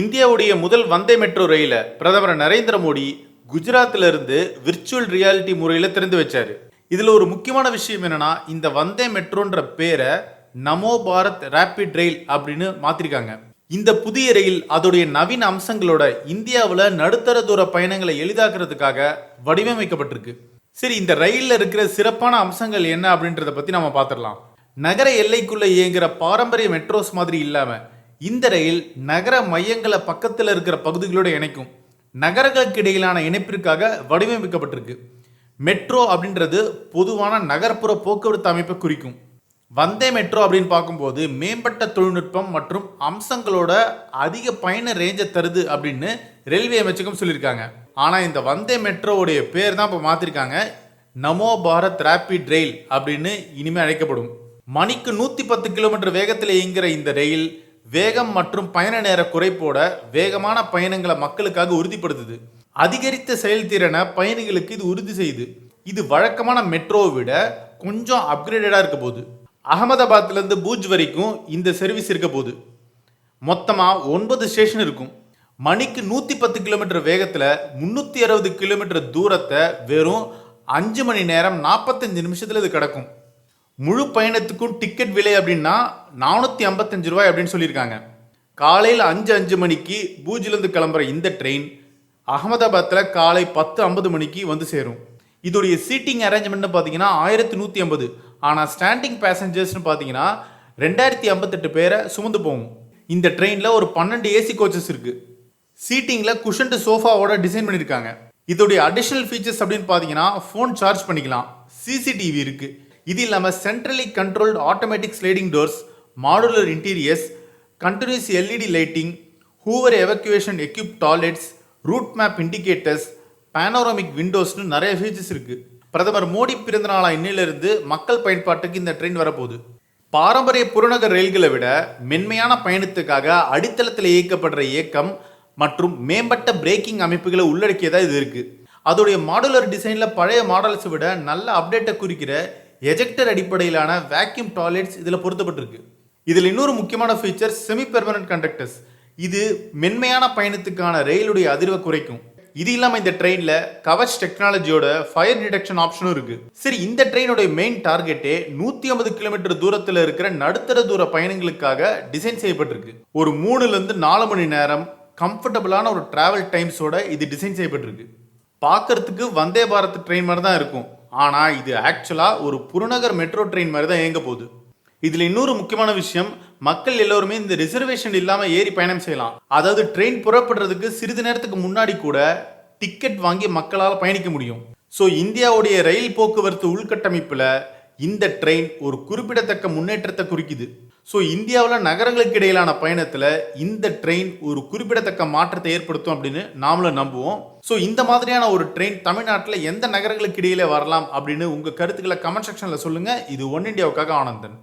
இந்தியாவுடைய முதல் வந்தே மெட்ரோ ரயில பிரதமர் நரேந்திர மோடி குஜராத்ல இருந்து விர்ச்சுவல் ரியாலிட்டி முறையில் திறந்து வச்சாரு. இதுல ஒரு முக்கியமான விஷயம் என்னன்னா இந்த வந்தே மெட்ரோன்ற பேரை நமோ பாரத் ரேபிட் ரயில் அப்படின்னு மாத்திருக்காங்க. இந்த புதிய ரயில் அதோடைய நவீன அம்சங்களோட இந்தியாவில் நடுத்தர தூர பயணங்களை எளிதாக்குறதுக்காக வடிவமைக்கப்பட்டிருக்கு. சரி இந்த ரயிலில் இருக்கிற சிறப்பான அம்சங்கள் என்ன அப்படின்றத பற்றி நம்ம பார்த்துடலாம் நகர எல்லைக்குள்ளே இயங்குகிற பாரம்பரிய மெட்ரோஸ் மாதிரி இல்லாமல் இந்த ரயில் நகர மையங்களை பக்கத்தில் இருக்கிற பகுதிகளோடு இணைக்கும். நகரங்களுக்கு இடையிலான இணைப்பிற்காக வடிவமைக்கப்பட்டிருக்கு. மெட்ரோ அப்படின்றது பொதுவான நகர்ப்புற போக்குவரத்து அமைப்பை குறிக்கும். வந்தே மெட்ரோ அப்படின்னு பார்க்கும்போது மேம்பட்ட தொழில்நுட்பம் மற்றும் அம்சங்களோட அதிக பயண ரேஞ்சை தருது அப்படின்னு ரயில்வே அமைச்சகம் சொல்லியிருக்காங்க. ஆனால் இந்த வந்தே மெட்ரோவுடைய பேர் தான் இப்போ மாற்றிருக்காங்க நமோ பாரத் ரேபிட் ரயில் அப்படின்னு இனிமேல் அழைக்கப்படும். மணிக்கு நூற்றி பத்து கிலோமீட்டர் வேகத்தில் இயங்குகிற இந்த ரயில் வேகம் மற்றும் பயண நேர குறைப்போட வேகமான பயணங்களை மக்களுக்காக உறுதிப்படுத்துது. அதிகரித்த செயல்திறனை பயணிகளுக்கு இது உறுதி செய்யுது. இது வழக்கமான மெட்ரோவை விட கொஞ்சம் அப்கிரேடடாக இருக்க போகுது. அகமதாபாத்லேருந்து பூஜ் வரைக்கும் இந்த சர்வீஸ் இருக்க போகுது. மொத்தமாக ஒன்பது ஸ்டேஷன் இருக்கும். மணிக்கு நூற்றி பத்து கிலோமீட்டர் வேகத்தில் முந்நூற்றி அறுபது கிலோமீட்டர் தூரத்தை வெறும் அஞ்சு மணி நேரம் நாற்பத்தஞ்சு நிமிஷத்தில் இது கிடக்கும். முழு பயணத்துக்கும் டிக்கெட் விலை அப்படின்னா நானூற்றி ஐம்பத்தஞ்சு ரூபாய் அப்படின்னு சொல்லியிருக்காங்க. காலையில் அஞ்சு அஞ்சு மணிக்கு பூஜ்லேருந்து கிளம்புற இந்த ட்ரெயின் அகமதாபாத்தில் காலை பத்து ஐம்பது மணிக்கு வந்து சேரும். இதோடைய சீட்டிங் அரேஞ்ச்மெண்ட்னு பார்த்தீங்கன்னா ஆயிரத்தி நூற்றி ஐம்பது. ஆனால் ஸ்டாண்டிங் பேசஞ்சர்ஸ்னு பார்த்தீங்கன்னா ரெண்டாயிரத்தி ஐம்பத்தெட்டு பேரை சுமந்து போகும். இந்த ட்ரெயினில் ஒரு பன்னெண்டு ஏசி கோச்சஸ் இருக்குது சீட்டிங்கில் குஷன்டு சோஃபாவோட டிசைன் பண்ணியிருக்காங்க. இதோடைய அடிஷ்னல் ஃபீச்சர்ஸ் அப்படின்னு பார்த்தீங்கன்னா ஃபோன் சார்ஜ் பண்ணிக்கலாம். சிசிடிவி இருக்குது இது இல்லாமல் centrally controlled automatic sliding doors modular interiors continuous LED lighting hoover evacuation equip toilets route map indicators panoramic விண்டோஸ்னு நிறைய ஃபீச்சர்ஸ் இருக்குது பிரதமர் மோடி பிறந்த நாளா இன்னிலிருந்து மக்கள் பயன்பாட்டுக்கு இந்த ட்ரெயின் வரப்போகுது. பாரம்பரிய புறநகர் ரயில்களை விட மென்மையான பயணத்துக்காக அடித்தளத்தில் இயக்கப்படுற இயக்கம் மற்றும் மேம்பட்ட பிரேக்கிங் அமைப்புகளை உள்ளடக்கியதாக இது இருக்குது அதோடைய மாடுலர் டிசைனில் பழைய மாடல்ஸை விட நல்ல அப்டேட்டை குறிக்கிற எஜெக்டர் அடிப்படையிலான வேக்யூம் டாய்லெட்ஸ் இதில் பொருத்தப்பட்டிருக்கு. இதில் இன்னொரு முக்கியமான ஃபீச்சர் செமி பெர்மனன்ட் கண்டக்டர்ஸ் இது மென்மையான பயணத்துக்கான ரயிலுடைய அதிர்வை குறைக்கும். இது இல்லாமல் இந்த ட்ரெயினில் கவச் டெக்னாலஜியோட ஃபயர் டிடெக்ஷன் ஆப்ஷனும் இருக்குது சரி இந்த ட்ரெயினுடைய மெயின் டார்கெட்டே நூற்றி ஐம்பது கிலோமீட்டர் தூரத்தில் இருக்கிற நடுத்தர தூர பயணங்களுக்காக டிசைன் செய்யப்பட்டிருக்கு. ஒரு மூணுலேருந்து நாலு மணி நேரம் கம்ஃபர்டபுளான ஒரு டிராவல் டைம்ஸோட இது டிசைன் செய்யப்பட்டிருக்கு. பார்க்கறதுக்கு வந்தே பாரத் ட்ரெயின் மாதிரி தான் இருக்கும். ஆனால் இது ஆக்சுவலாக ஒரு புறநகர் மெட்ரோ ட்ரெயின் மாதிரி தான் இயங்க போகுது. இதில் இன்னொரு முக்கியமான விஷயம் மக்கள் எல்லோருமே இந்த ரிசர்வேஷன் இல்லாமல் ஏறி பயணம் செய்யலாம். அதாவது ட்ரெயின் புறப்படுறதுக்கு சிறிது நேரத்துக்கு முன்னாடி கூட டிக்கெட் வாங்கி மக்களால் பயணிக்க முடியும். ஸோ இந்தியாவுடைய ரயில் போக்குவரத்து உள்கட்டமைப்பில் இந்த ட்ரெயின் ஒரு குறிப்பிடத்தக்க முன்னேற்றத்தை குறிக்குது. ஸோ இந்தியாவில் நகரங்களுக்கு இடையிலான பயணத்தில் இந்த ட்ரெயின் ஒரு குறிப்பிடத்தக்க மாற்றத்தை ஏற்படுத்தும் அப்படின்னு நாமளும் நம்புவோம். ஸோ இந்த மாதிரியான ஒரு ட்ரெயின் தமிழ்நாட்டில் எந்த நகரங்களுக்கு இடையிலே வரலாம் அப்படின்னு உங்கள் கருத்துக்களை கமெண்ட் செக்ஷனில் சொல்லுங்கள் இது ஒன் இண்டியாவுக்காக ஆனந்தன்.